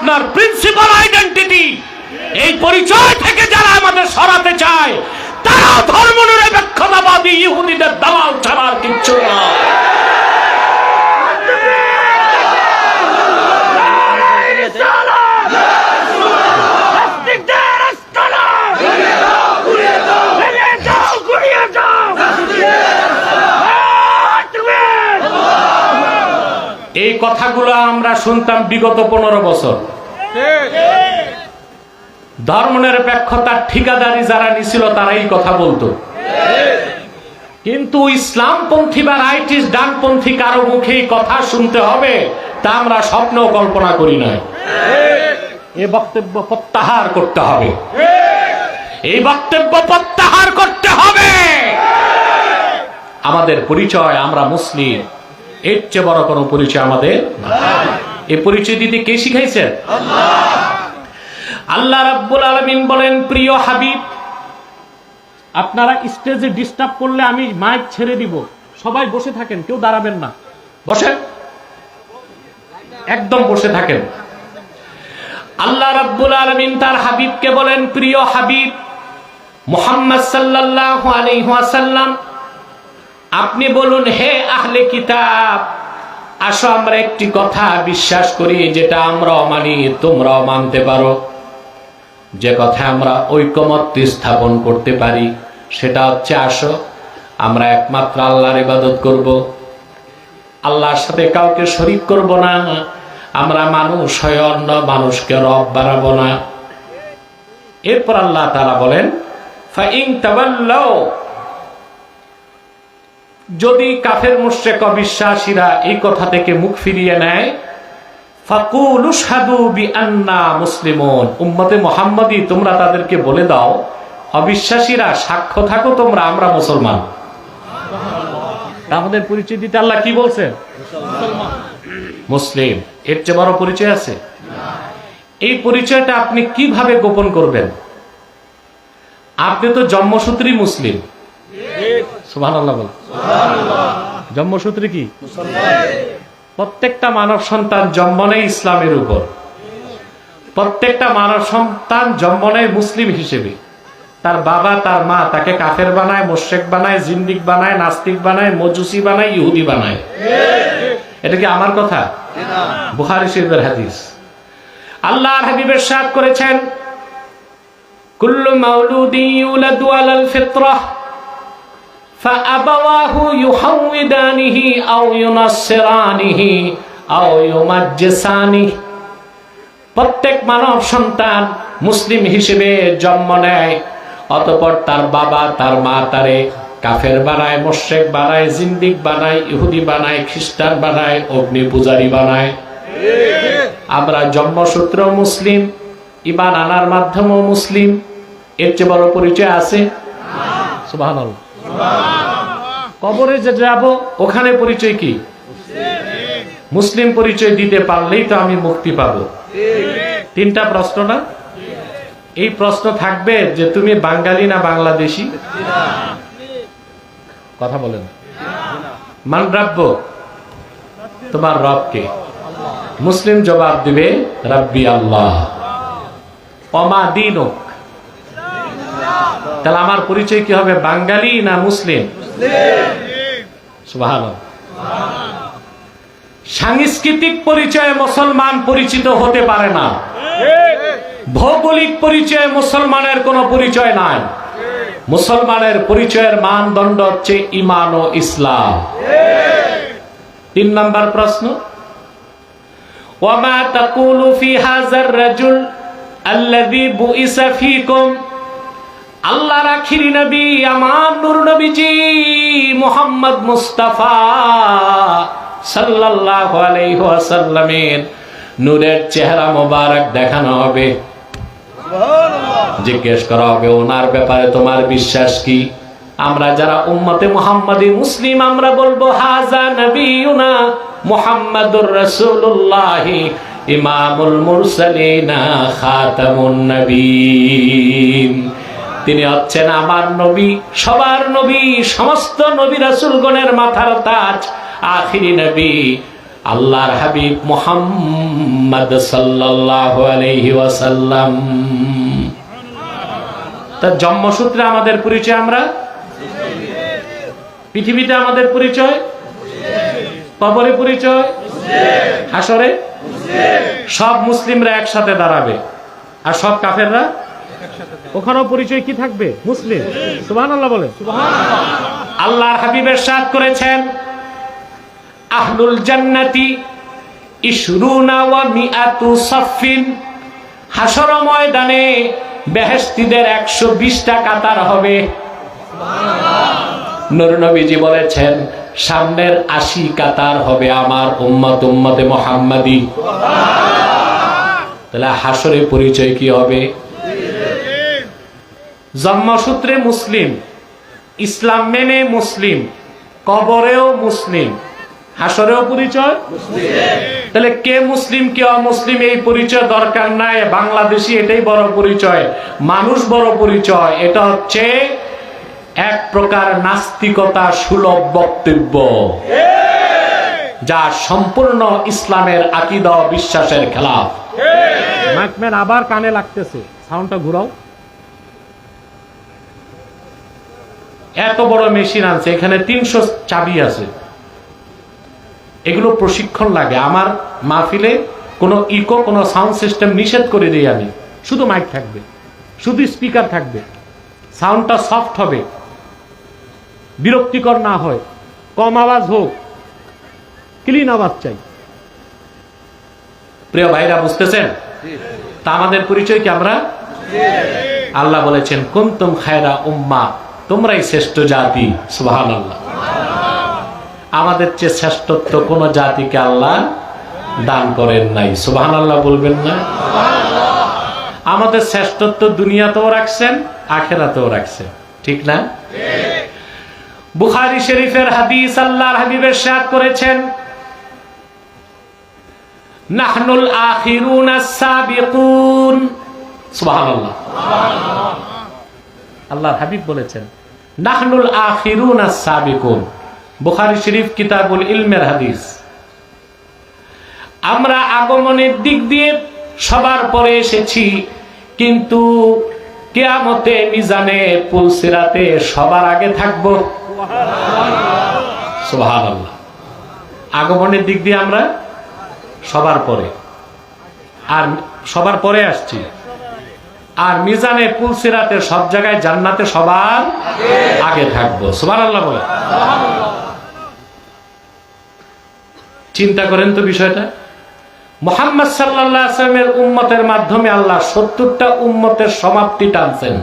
আপনার principal identity এই পরিচয় থেকে যারা আমাদের সরাতে চায় তারা ধর্ম নিরপেক্ষতাবাদী ইহুদিদের দালাল ছাড়া আর কিচ্ছু না। কথাগুলো আমরা শুনতাম বিগত পনেরো বছর। ধর্ম নিরপেক্ষতার ঠিকাদারি যারা নিছিল তারা এই কথা বলতো। কিন্তু ইসলামপন্থী বা রাইটিস ডানপন্থী কারও মুখে কথা শুনতে হবে, তা আমরা স্বপ্ন কল্পনা করি না এ বক্তব্য প্রত্যাহার করতে হবে। এই বক্তব্য প্রত্যাহার করতে হবে। আমাদের পরিচয়, আমরা মুসলিম। এর চেয়ে বড় কোনো পরিচয় আমাদের এই পরিচয় দিতে কে শিখাইছেন আল্লাহ। রাব্বুল আলামিন বলেন, প্রিয় হাবিব, আপনারা স্টেজে ডিস্টার্ব করলে আমি মাইক ছেড়ে দিব। সবাই বসে থাকেন, কেউ দাঁড়াবেন না। বসেন। একদম বসে থাকেন। আল্লাহ রাব্বুল আলামিন তার হাবিবকে বলেন, প্রিয় হাবিব, মুহাম্মদ সাল্লাল্লাহু আলাইহি ওয়াসাল্লাম আপনি বলুন, হে আহলে কিতাব, আসো আমরা একটি কথা বিশ্বাস করি, যেটা আমরাও মানি, তোমরাও মানতে পারো। যে কথা আমরা ঐকমত্য স্থাপন করতে পারি, সেটা হচ্ছে আসো, আমরা একমাত্র আল্লাহর ইবাদত করব। আল্লাহর সাথে কাউকে শরিক করব না, আমরা মানুষ হয় অন্য মানুষকে রব বানাবো না। এরপর আল্লাহ তারা বলেন ফাইং তাওয়াল্লাও যদি কাফের মুশ্রেক অবিশ্বাসীরা এই কথা থেকে মুখ ফিরিয়ে নেয় মুসলিমুন। উম্মতে মুহাম্মাদি, তোমরা তাদেরকে বলে দাও, অবিশ্বাসীরা সাক্ষ্য থাকো, তোমরা আমরা মুসলমান। আমাদের পরিচয় আল্লাহ কি বলছে? মুসলিম। এর পরিচয় আছে? এই পরিচয়টা আপনি কীভাবে গোপন করবেন? আপনি তো জন্মসূত্রই মুসলিম। সুবহানাল্লাহ বল জন্মসূত্রে কি? প্রত্যেকটা মানব সন্তান জন্ম নেয় ইসলামের উপর। প্রত্যেকটা মানব সন্তান জন্ম নেয় মুসলিম হিসেবে। তার বাবা তার মা তাকে কাফের বানায় মোশেক বানায় জিন্দিক বানায় নাস্তিক বানায় মজুসি বানায় ইহুদি বানায়। এটা কি আমার কথা? বুখারি শরীফের হাদিস। আল্লাহর হাবিবের সাথ করেছেন কুল্লু মাউলুদি ইউলাদু আলাল ফিতরাহ فأبواه يحودانه أو ينصرانه أو يمجسانه প্রত্যেক মানব সন্তান মুসলিম হিসেবে জন্ম নেয় অতপর তার বাবা তার মা তারে কাফের বানায় মোশেক বানায় জিন্দিক বানায় ইহুদি বানায় খ্রিস্টান বানায় অগ্নি পূজারি বানায় আমরা জন্মসূত্র মুসলিম ইমান আনার মাধ্যমেও মুসলিম এর চেয়ে বড় পরিচয় আছে সুবহানাল্লাহ কবরে যে যাব, ওখানে পরিচয় কি? মুসলিম পরিচয় দিতে পারলেই তো আমি মুক্তি পাব। তিনটা প্রশ্ন না? এই প্রশ্ন থাকবে যে তুমি বাঙালি না বাংলাদেশি? কথা বলেন। মান রাব্য তোমার রবকে। মুসলিম জবাব দিবে, রাব্বি আল্লাহ। অমা দিনক। তাহলে আমার পরিচয় কি হবে? বাঙালি না মুসলিম? সাংস্কৃতিক পরিচয়ে মুসলমান পরিচিত হতে পারে না। ভৌগোলিক পরিচয়ে মুসলমানের কোনো পরিচয় নাই। মুসলমানের পরিচয়ের মানদণ্ড হচ্ছে ইমান ও ইসলাম। তিন নম্বর প্রশ্ন। ওয়ামা তাকুলু ফি হাজার রাজুল আল্লাযী বুইসা ফীকুম আল্লাহর রাখির নবী, আমার নূর নবীজি মোহাম্মদ মুস্তাফা সাল্লাল্লাহু আলাইহি ওয়াসাল্লামের নূরের চেহারা মোবারক দেখানো হবে। জিজ্ঞেস করা হবে, ওনার ব্যাপারে তোমার বিশ্বাস কি? আমরা যারা উম্মতে মুহাম্মাদি মুসলিম, আমরা বলব, হাজা নবিয়ুনা মুহাম্মাদুর রাসূলুল্লাহ ইমামুল মুরসালিনা খাতামুন নবীন। তিনি হচ্ছেন আমার নবী, সবার নবী, সমস্ত নবী রাসূলগণের মাথার তাজ, আখিরি নবী, আল্লাহর হাবিব মুহাম্মদ সাল্লাল্লাহু আলাইহি ওয়াসাল্লাম। তা জন্মসূত্রে আমাদের পরিচয় আমরা? পৃথিবীতে আমাদের পরিচয়? কবরে পরিচয়? হাসরে সব মুসলিমরা একসাথে দাঁড়াবে। আর সব কাফেররা? ওখানেও পরিচয় কি থাকবে? মুসলিম। সুবহান আল্লাহ বলে আল্লাহর হাবিবের সাথ করেছেন আহলুল জান্নাতি ইশরুনা ওয়া মিআতু সাফিন হাসর ময়দানে বেহেশতিদের একশো বিশটা কাতার হবে। নূর নবীজি বলেছেন সামনের আশি কাতার হবে আমার উম্মত উম্মতে মোহাম্মদি। তাহলে হাসরে পরিচয় কি হবে? জন্মসূত্রে মুসলিম, ইসলাম মেনে মুসলিম, কবরেও মুসলিম, হাসরেও পরিচয়? তাহলে কে মুসলিম, কে অমুসলিম, এই পরিচয় দরকার নাই। বাংলাদেশি এটাই বড় পরিচয়। মানুষ বড় পরিচয়। এটা হচ্ছে এক প্রকার নাস্তিকতা সুলভ বক্তব্য। যা সম্পূর্ণ ইসলামের আকিদা বিশ্বাসের খেলাফ। আবার কানে লাগতেছে। সাউন্ডটা ঘুরাও। এত বড় মেশিন আছে এখানে তিনশো চাবি আছে। এগুলো প্রশিক্ষণ লাগে। আমার মাহফিলে কোনো ইকো কোনো সাউন্ড সিস্টেম নিষেধ করে দিই আমি। শুধু মাইক থাকবে, শুধু স্পিকার থাকবে। সাউন্ডটা সফট হবে। বিরক্তিকর না হয়। কম আওয়াজ হোক ক্লিন আওয়াজ চাই। প্রিয় ভাইরা, বুঝতেছেন? তা আমাদের পরিচয় কি আমরা? আল্লাহ বলেছেন, কুন্তুম খায়রা উম্মা তোমরাই শ্রেষ্ঠ জাতি সুবহান আল্লাহ আমাদের চেয়ে শ্রেষ্ঠত্ব কোন জাতিকে আল্লাহ দান করেন নাই। সুবহান আল্লাহ বলবেন না? আমাদের শ্রেষ্ঠত্ব দুনিয়াতেও রাখছেন, আখেরাতেও রাখছেন। ঠিক না? বুখারি শরীফের হাদিস আল্লাহর হাবিবের সাথ করেছেন, নাহনুল আখিরুন সুবহানাল্লাহ। আল্লাহর হাবিব বলেছেন নাহনুল আখিরুন আস-সাবিকুন বুখারী শরীফ কিতাবুল ইলমের হাদিস। আমরা আগমনের দিক দিয়ে সবার পরে এসেছি কিন্তু কেয়ামতে মিজানে পুলসিরাতে সবার আগে থাকব। আগমনের দিক দিয়ে আমরা সবার পরে। আর সবার পরে আসছি। আর মিজানে পুলসিরাতে সব জায়গায় জান্নাতে সবার আগে থাকব। সবার আল্লাহ বলে চিন্তা করেন তো বিষয়টা। মোহাম্মদ সাল্লাহ আসলামের উম্মতের মাধ্যমে আল্লাহ সত্তরটা উম্মতের সমাপ্তি টানছেন।